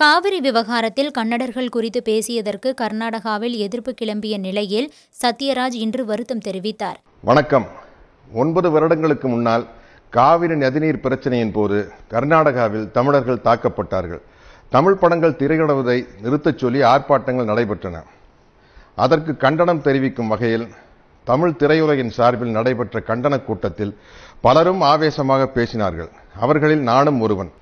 காவிரி விவகாரத்தில் கன்னடர்கள் குறித்து பேசியதற்கு கர்நாடகாவில் எதிர்ப்பு கிளம்பிய நிலையில் சத்யராஜ் இன்று வருத்தம் தெரிவித்தார். வணக்கம். ஒன்பது வருடங்களுக்கு முன்னால் காவிரி நதிநீர் பிரச்சனையின் போது கர்நாடகாவில் தமிழர்கள் தாக்கப்பட்டார்கள். தமிழ் படங்கள் திரையிடுவதை நிறுத்தச் சொல்லி ஆர்ப்பாட்டங்கள் நடைபெற்றன. அதற்கு கண்டனம் தெரிவிக்கும் வகையில் தமிழ் திரையுலகின் சார்பில் நடைபெற்ற கண்டன கூட்டத்தில் பலரும் ஆவேசமாக பேசினார்கள். அவர்களில் நானும் ஒருவன்.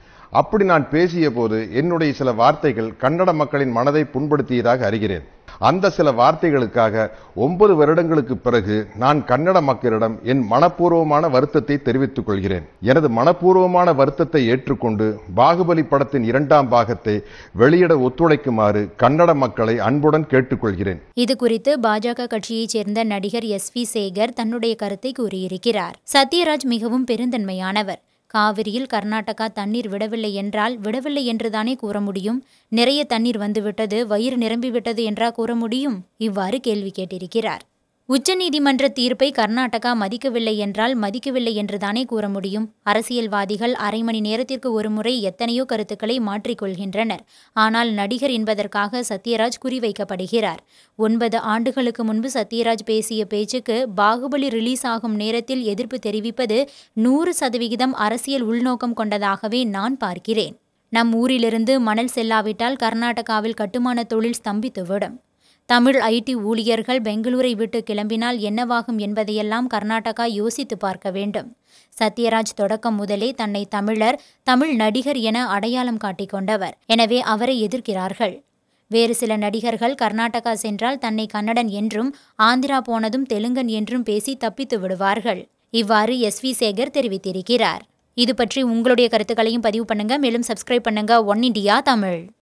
அப்படி நான் பேசிய போது என்னுடைய சில வார்த்தைகள் கன்னட மக்களின் மனதை புண்படுத்தியதாக அறிகிறேன். அந்த சில வார்த்தைகளுக்காக ஒன்பது வருடங்களுக்கு பிறகு நான் கன்னட மக்களிடம் என் மனப்பூர்வமான வருத்தத்தை தெரிவித்துக் கொள்கிறேன். எனது மனப்பூர்வமான வருத்தத்தை ஏற்றுக்கொண்டு பாகுபலி படத்தின் இரண்டாம் பாகத்தை வெளியிட ஒத்துழைக்குமாறு கன்னட மக்களை அன்புடன் கேட்டுக்கொள்கிறேன். இது குறித்து பாஜக கட்சியைச் சேர்ந்த நடிகர் எஸ் வி சேகர் தன்னுடைய கருத்தை கூறியிருக்கிறார். சத்யராஜ் மிகவும் பெருந்தன்மையானவர். காவிரியில் கர்நாடகா தண்ணீர் விடவில்லை என்றால் விடவில்லை என்றுதானே கூற முடியும்? நிறைய தண்ணீர் வந்துவிட்டது வயிறு நிரம்பிவிட்டது என்றா கூற முடியும்? இவ்வாறு கேள்வி கேட்டிருக்கிறார். உச்சநீதிமன்ற தீர்ப்பை கர்நாடகா மதிக்கவில்லை என்றால் மதிக்கவில்லை என்றுதானே கூற முடியும்? அரசியல்வாதிகள் அரை மணி நேரத்திற்கு ஒருமுறை எத்தனையோ கருத்துக்களை மாற்றிக்கொள்கின்றனர். ஆனால் நடிகர் என்பதற்காக சத்யராஜ் குறிவைக்கப்படுகிறார். ஒன்பது ஆண்டுகளுக்கு முன்பு சத்யராஜ் பேசிய பேச்சுக்கு பாகுபலி ரிலீஸ் ஆகும் நேரத்தில் எதிர்ப்பு தெரிவிப்பது நூறு சதவிகிதம் அரசியல் உள்நோக்கம் கொண்டதாகவே நான் பார்க்கிறேன். நம் ஊரிலிருந்து மணல் செல்லாவிட்டால் கர்நாடகாவில் கட்டுமான தொழில் ஸ்தம்பித்துவிடும். தமிழ் ஐடி ஊழியர்கள் பெங்களூரை விட்டு கிளம்பினால் என்னவாகும் என்பதையெல்லாம் கர்நாடகா யோசித்து பார்க்க வேண்டும். சத்யராஜ் தொடக்கம் முதலே தன்னை தமிழர் தமிழ் நடிகர் என அடையாளம் காட்டிக் கொண்டவர். எனவே அவரை எதிர்க்கிறார்கள். வேறு சில நடிகர்கள் கர்நாடகா சென்றால் தன்னை கன்னடன் என்றும் ஆந்திரா போனதும் தெலுங்கன் என்றும் பேசி தப்பித்து விடுவார்கள். இவ்வாறு எஸ் வி சேகர் தெரிவித்திருக்கிறார். இது பற்றி உங்களுடைய கருத்துக்களையும் பதிவு பண்ணுங்க. மேலும் சப்ஸ்கிரைப் பண்ணுங்க. One India Tamil.